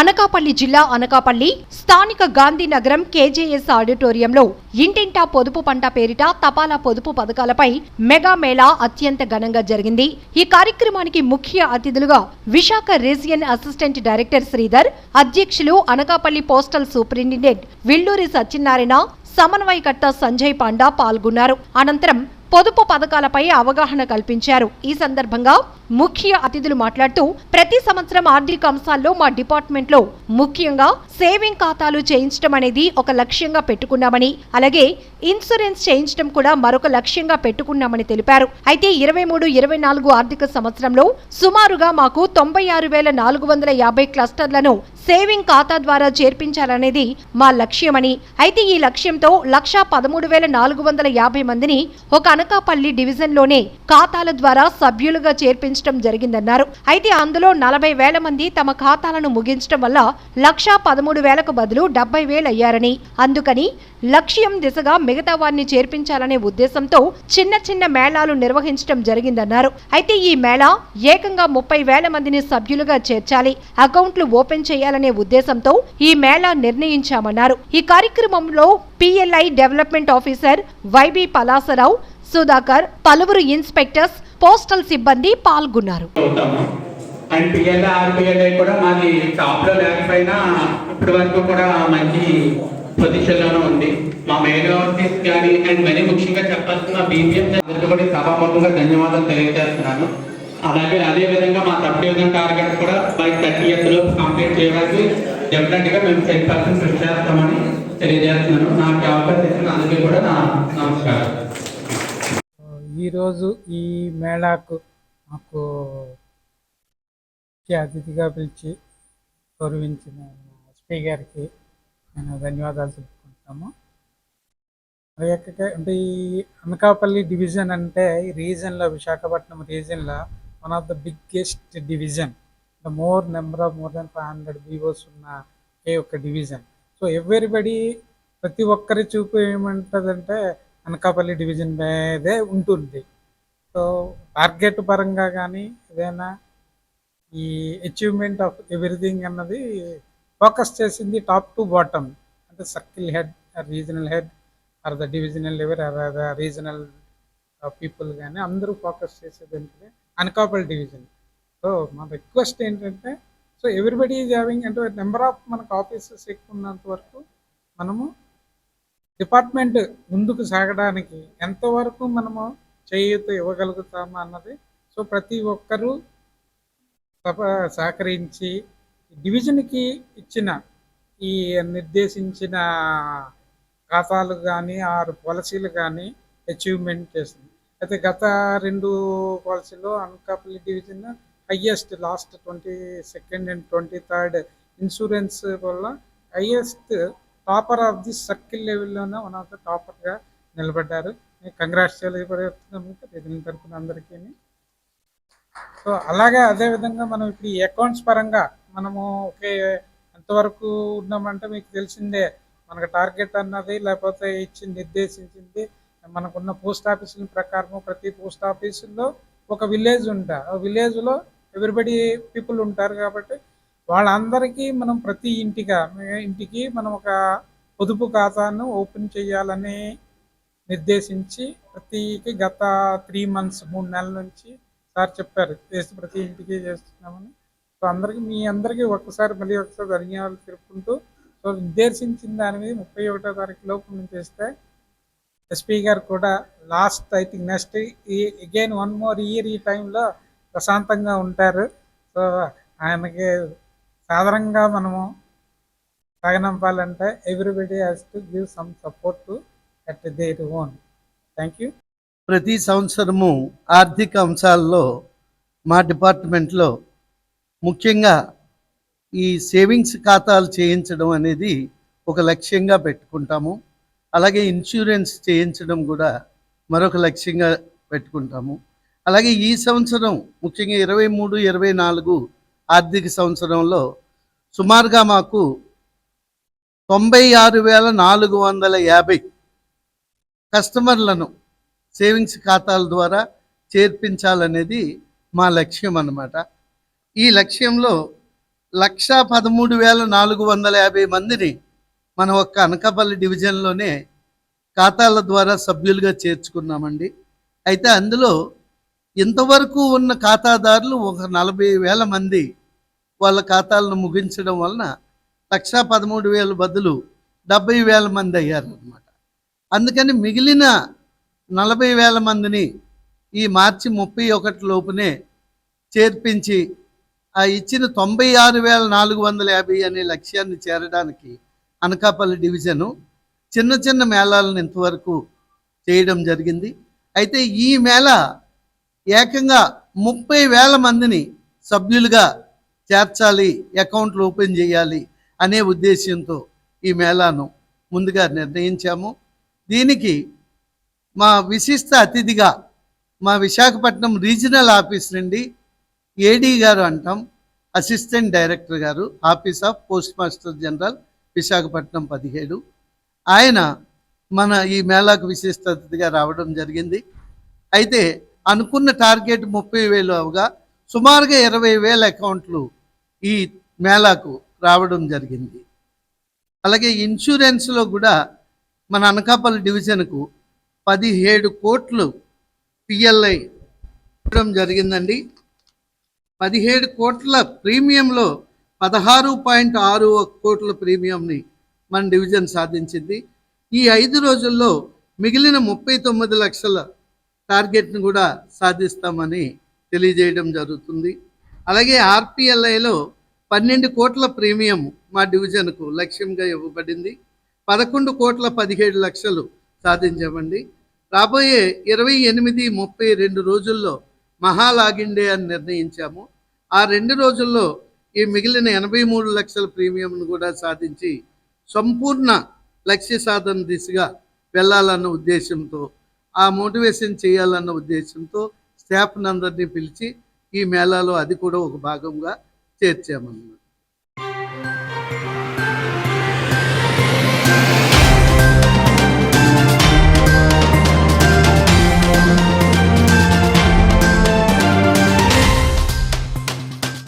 అనకాపల్లి జిల్లా అనకాపల్లి స్థానిక గాంధీనగరం కేజేఎస్ ఆడిటోరియంలో ఇంటింటా పొదుపు పంట పేరిట తపాలా పొదుపు పథకాలపై మెగా మేళా అత్యంత ఘనంగా జరిగింది. ఈ కార్యక్రమానికి ముఖ్య అతిథులుగా Visakha region assistant director Sridhar అధ్యక్షులు అనకాపల్లి పోస్టల్ సూపరింటెండెంట్ విల్లూరి సత్యనారాయణ సమన్వయకర్త సంజయ్ పాండా పాల్గొన్నారు. అనంతరం పొదుపు పథకాలపై అవగాహన కల్పించారు. ఈ సందర్భంగా ముఖ్య అతిథులు మాట్లాడుతూ ప్రతి సంవత్సరం ఆర్థిక అంశాల్లో మా డిపార్ట్మెంట్లో ముఖ్యంగా సేవింగ్ ఖాతాలు చేయించడం అనేది ఒక లక్ష్యంగా పెట్టుకున్నామని అలాగే ఇన్సూరెన్స్ చేయించడం కూడా మరొక లక్ష్యంగా పెట్టుకున్నామని తెలిపారు. అయితే ఇరవై మూడు ఇరవై నాలుగు ఆర్థిక సంవత్సరంలో సుమారుగా మాకు తొంభై ఆరు వేల నాలుగు వందల యాభై క్లస్టర్లను సేవింగ్ ఖాతా ద్వారా చేర్పించాలనేది మా లక్ష్యమని. అయితే ఈ లక్ష్యంతో లక్షా పదమూడు వేల నాలుగు వందల యాభై మందిని ఒక అనకాపల్లి డివిజన్లోనే ఖాతాల ద్వారా సభ్యులుగా చేర్పించడం జరిగిందన్నారు. అయితే అందులో నలభై వేల మంది తమ ఖాతాలను ముగించడం వల్ల లక్షా పదమూడు వేలకు బదులు డెబ్బై వేలు అయ్యారని. అందుకని లక్ష్యం దిశగా మిగతా వారిని చేర్పించాలనే ఉద్దేశంతో చిన్న చిన్న మేళాలు నిర్వహించడం జరిగిందన్నారు. అయితే ఈ మేళా ఏకంగా ముప్పై వేల మందిని సభ్యులుగా చేర్చాలి. అకౌంట్లు ఓపెన్ చేయాలి? చేయాలనే ఉద్దేశంతో ఈ మేళా నిర్ణయించామన్నారు. ఈ కార్యక్రమంలో PLI development officer Y B Palasarao Sudhakar పలువురు ఇన్స్పెక్టర్స్ పోస్టల్ సిబ్బంది పాల్గొన్నారు. అవుతాము అండ్ పిఎల్ఐ ఆర్పిఎల్ఐ కూడా మాది టాప్ లేకపోయినా ఇప్పటి వరకు కూడా మంచి పొజిషన్ ఉంది. మా మెయిన్ ఆఫీస్ కానీ అండ్ మరీ ముఖ్యంగా చెప్పాల్సిన బీపీఎం అందరికీ కూడా సభాముఖంగా ధన్యవాదాలు తెలియజేస్తున్నాను. అలాగే అదే విధంగా మా సబ్డివిజన్ టార్గెట్ కూడా బై థర్టీ ఇయర్స్లో కంప్లీట్ చేయడానికి డెఫినెట్గా మేము టెన్ పర్సెంట్ కృషి చేస్తామని తెలియజేస్తున్నాను. నాకు అవకాశం ఇచ్చిన అందుకే కూడా నా నమస్కారం. ఈరోజు ఈ మేళాకు మాకు ముఖ్య అతిథిగా పిలిచి గౌరవించిన ఎస్పీ గారికి నేను ధన్యవాదాలు తెలుపుకుంటాము మరి యొక్క- అంటే ఈ అనకాపల్లి డివిజన్ అంటే ఈ రీజన్లో Visakhapatnam రీజన్లో one of the biggest division the more number of more than five hundred వివోస్ ఉన్న ఏ ఒక్క డివిజన్ సో ఎవ్రీబడి ప్రతి ఒక్కరి చూపు ఏమంటుందంటే అనకాపల్లి డివిజన్ మీదే ఉంటుంది. సో టార్గెట్ పరంగా కానీ ఏదైనా ఈ అచీవ్మెంట్ ఆఫ్ ఎవ్రీథింగ్ అన్నది ఫోకస్ చేసింది టాప్ టు బాటమ్ అంటే circle head regional head or the divisional level or the regional people కానీ అందరూ ఫోకస్ చేసేది అన్కాపల్ డివిజన్. సో మన రిక్వెస్ట్ ఏంటంటే సో ఎవ్రీబడి ఈజ్ హ్యావింగ్ అంటే నెంబర్ ఆఫ్ మనకు ఆఫీసెస్ ఎక్కువ ఉన్నంత వరకు మనము డిపార్ట్మెంట్ ముందుకు సాగడానికి ఎంతవరకు మనము చేయూత ఇవ్వగలుగుతామా అన్నది సో ప్రతి ఒక్కరూ సప సహకరించి డివిజన్కి ఇచ్చిన ఈ నిర్దేశించిన ఖాతాలు కానీ ఆరు పాలసీలు కానీ అచీవ్మెంట్ చేసింది అయితే గత రెండు పాలసీలో Anakapalli division highest last twenty second and twenty third insurance వల్ల highest topper of the circle లెవెల్లోనే one of the టాపర్గా నిలబడ్డారు. కంగ్రాట్స్ తెలియపడుతున్నాము తరఫున అందరికీ. సో అలాగే అదే విధంగా మనం ఇప్పుడు ఈ అకౌంట్స్ పరంగా మనము ఒకే ఎంతవరకు ఉన్నామంటే మీకు తెలిసిందే మనకు టార్గెట్ అన్నది లేకపోతే ఇచ్చి నిర్దేశించింది మనకున్న పోస్ట్ ఆఫీసుల ప్రకారం ప్రతి పోస్ట్ ఆఫీసుల్లో ఒక విలేజ్ ఉంటా. ఆ విలేజ్లో ఎవ్రీబడి పీపుల్ ఉంటారు కాబట్టి వాళ్ళందరికీ మనం ప్రతి ఇంటిగా ఇంటికి మనం ఒక పొదుపు ఖాతాను ఓపెన్ చేయాలని నిర్దేశించి ప్రతికి గత త్రీ మంత్స్ మూడు నెలల నుంచి సార్ చెప్పారు చేసి ప్రతి ఇంటికి చేస్తున్నామని. సో అందరికీ మీ అందరికీ ఒక్కసారి మళ్ళీ ఒకసారి ధన్యవాదాలు తెలుపుకుంటూ సో నిర్దేశించిన దాని మీద ముప్పై ఒకటో తారీఖు లోపు నుంచి చేస్తే ఎస్పీ గారు కూడా లాస్ట్ ఐ థింక్ నెక్స్ట్ ఈ అగైన్ వన్ మోర్ ఇయర్ ఈ టైంలో ప్రశాంతంగా ఉంటారు. సో ఆయనకి సాధారణంగా మనము సాగనంపాలంటే everybody has to give some support to at their own thank you ప్రతి సంవత్సరము ఆర్థిక అంశాల్లో మా డిపార్ట్మెంట్లో ముఖ్యంగా ఈ సేవింగ్స్ ఖాతాలు చేయించడం అనేది ఒక లక్ష్యంగా పెట్టుకుంటాము. అలాగే ఇన్సూరెన్స్ చేయించడం కూడా మరొక లక్ష్యంగా పెట్టుకుంటాము. అలాగే ఈ సంవత్సరం ముఖ్యంగా ఇరవై మూడు ఇరవై నాలుగు ఆర్థిక సంవత్సరంలో సుమారుగా మాకు తొంభై ఆరు వేల నాలుగు వందల యాభై కస్టమర్లను సేవింగ్స్ ఖాతాల ద్వారా చేర్పించాలనేది మా లక్ష్యం అన్నమాట. ఈ లక్ష్యంలో లక్ష పదమూడు వేల నాలుగు వందల యాభై మందిని మన ఒక్క అనకాపల్లి డివిజన్లోనే ఖాతాల ద్వారా సభ్యులుగా చేర్చుకున్నామండి. అయితే అందులో ఇంతవరకు ఉన్న ఖాతాదారులు ఒక నలభై వేల మంది వాళ్ళ ఖాతాలను ముగించడం వలన లక్ష పదమూడు వేల బదులు డెబ్బై వేల మంది అయ్యారనమాట అందుకని మిగిలిన నలభై వేల మందిని ఈ మార్చి ముప్పై ఒకటి లోపునే చేర్పించి ఆ ఇచ్చిన తొంభై ఆరు వేల నాలుగు వందల యాభై అనే లక్ష్యాన్ని చేరడానికి అనకాపల్లి డివిజను చిన్న చిన్న మేళాలను ఇంతవరకు చేయడం జరిగింది. అయితే ఈ మేళ ఏకంగా ముప్పై వేల మందిని సభ్యులుగా చేర్చాలి అకౌంట్లు ఓపెన్ చేయాలి అనే ఉద్దేశంతో ఈ మేళాను ముందుగా నిర్ణయించాము. దీనికి మా విశిష్ట అతిథిగా మా విశాఖపట్నం రీజనల్ ఆఫీస్ నుండి ఏడీ గారు అంటాం అసిస్టెంట్ డైరెక్టర్ గారు office of post master general Visakhapatnam పదిహేడు. ఆయన మన ఈ మేళాకు విశిష్ట అతిథిగా రావడం జరిగింది. అయితే అనుకున్న టార్గెట్ ముప్పై వేలు అవగా సుమారుగా ఇరవై వేల అకౌంట్లు ఈ మేళాకు రావడం జరిగింది. అలాగే ఇన్సూరెన్స్లో కూడా మన అనకాపల్లి డివిజన్కు పదిహేడు కోట్లు పిఎల్ఐ ఇవ్వడం జరిగిందండి. పదిహేడు కోట్ల ప్రీమియంలో పదహారు పాయింట్ ఆరు ఒక కోట్ల ప్రీమియంని మన డివిజన్ సాధించింది. ఈ ఐదు రోజుల్లో మిగిలిన ముప్పై తొమ్మిది లక్షల టార్గెట్ను కూడా సాధిస్తామని తెలియజేయడం జరుగుతుంది. అలాగే ఆర్పిఎల్ఐలో పన్నెండు కోట్ల ప్రీమియం మా డివిజన్కు లక్ష్యంగా ఇవ్వబడింది. పదకొండు కోట్ల పదిహేడు లక్షలు సాధించామండి. రాబోయే ఇరవై ఎనిమిది ముప్పై రెండు రోజుల్లో మహా అని నిర్ణయించాము. ఆ రెండు రోజుల్లో ఈ మిగిలిన ఎనభై మూడు లక్షల ప్రీమియంను కూడా సాధించి సంపూర్ణ లక్ష్య సాధన దిశగా వెళ్ళాలన్న ఉద్దేశంతో ఆ మోటివేషన్ చేయాలన్న ఉద్దేశంతో స్టాఫ్ని అందరినీ పిలిచి ఈ మేళాలో అది కూడా ఒక భాగంగా చేర్చామన్నమాట.